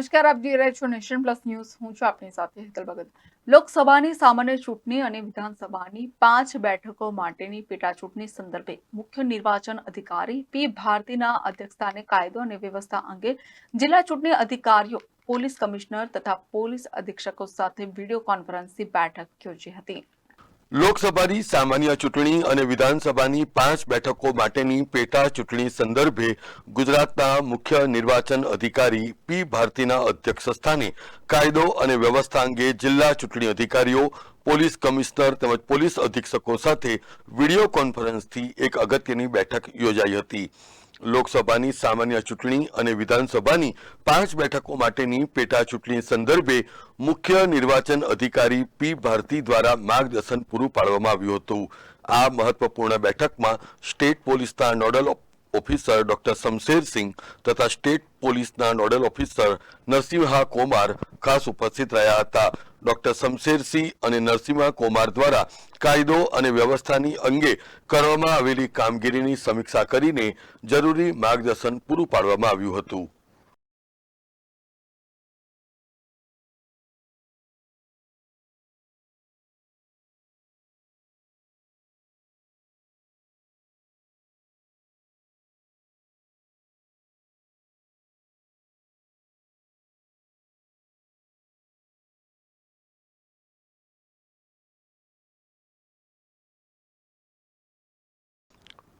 નમસ્કાર, આપ જોઈ રહ્યા છો નેશન પ્લસ ન્યૂઝ. હું છું આપની સાથે હેતલ ભગત. લોકસભાની સામાન્ય ચૂંટણી અને વિધાનસભાની પાંચ બેઠકો માટેની પેટા ચૂંટણી સંદર્ભે મુખ્ય નિર્વાચન અધિકારી પી ભારતીના અધ્યક્ષસ્થાને કાયદો અને વ્યવસ્થા અંગે જિલ્લા ચૂંટણી અધિકારીઓ, પોલીસ કમિશનર તથા પોલીસ અધિક્ષકો સાથે વીડિયો કોન્ફરન્સની બેઠક યોજી હતી. લોકસભાની સામાન્ય ચૂંટણી અને વિધાનસભાની પાંચ બેઠકો માટેની પેટા ચૂંટણી સંદર્ભે ગુજરાતના મુખ્ય નિર્વાચન અધિકારી પી ભારતીના અધ્યક્ષસ્થાને કાયદો અને વ્યવસ્થા અંગે જિલ્લા ચૂંટણી અધિકારીઓ, પોલીસ કમિશનર તેમજ પોલીસ અધિક્ષકો સાથે વીડિયો કોન્ફરન્સથી એક અગત્યની બેઠક યોજાઈ હતી. લોકસભાની સામાન્ય ચૂંટણી અને વિધાનસભાની પાંચ બેઠકો માટેની પેટા ચૂંટણી સંદર્ભે મુખ્ય નિર્વાચન અધિકારી પી ભારતી દ્વારા માર્ગદર્શન પૂરું પાડવામાં આવ્યું હતું. આ મહત્વપૂર્ણ બેઠકમાં સ્ટેટ પોલીસના નોડલ ઓફિસર ડોક્ટર શમશેરસિંહ તથા સ્ટેટ પોલીસના નોડલ ઓફિસર નરસિંહા કોમાર ખાસ ઉપસ્થિત રહ્યા હતા. ડોક્ટર શમશેરસિંહ અને નરસિંહા કોમાર દ્વારા કાયદો અને વ્યવસ્થાની અંગે કરવામાં આવેલી કામગીરીની સમીક્ષા કરીને જરૂરી માર્ગદર્શન પૂરું પાડવામાં આવ્યું હતું.